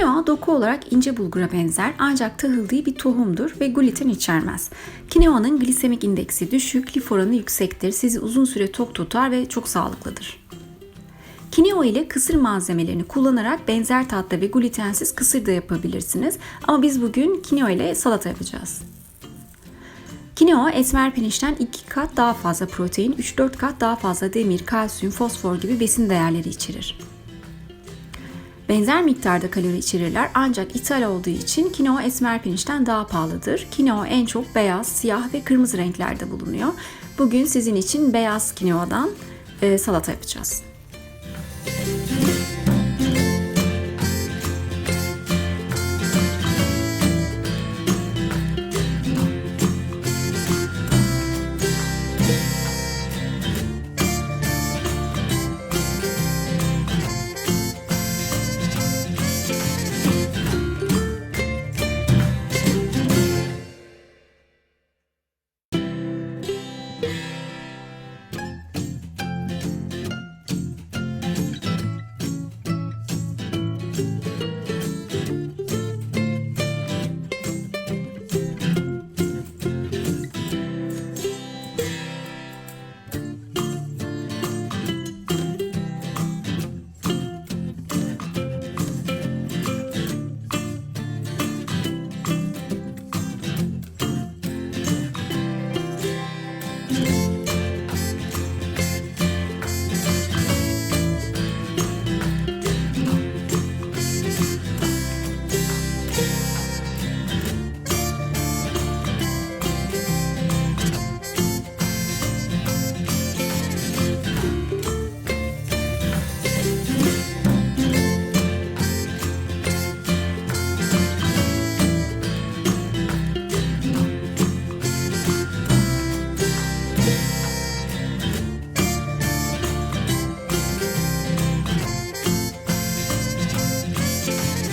Kinoa doku olarak ince bulgura benzer ancak tahıl değil bir tohumdur ve gluten içermez. Kinoa'nın glisemik indeksi düşük, lif oranı yüksektir, sizi uzun süre tok tutar ve çok sağlıklıdır. Kineo ile kısır malzemelerini kullanarak benzer tatta ve glutensiz kısır da yapabilirsiniz. Ama biz bugün kineo ile salata yapacağız. Kinoa esmer pirinçten 2 kat daha fazla protein, 3-4 kat daha fazla demir, kalsiyum, fosfor gibi besin değerleri içerir. Benzer miktarda kalori içerirler ancak ithal olduğu için kinoa esmer pirinçten daha pahalıdır. Kinoa en çok beyaz, siyah ve kırmızı renklerde bulunuyor. Bugün sizin için beyaz kinoadan e, salata yapacağız.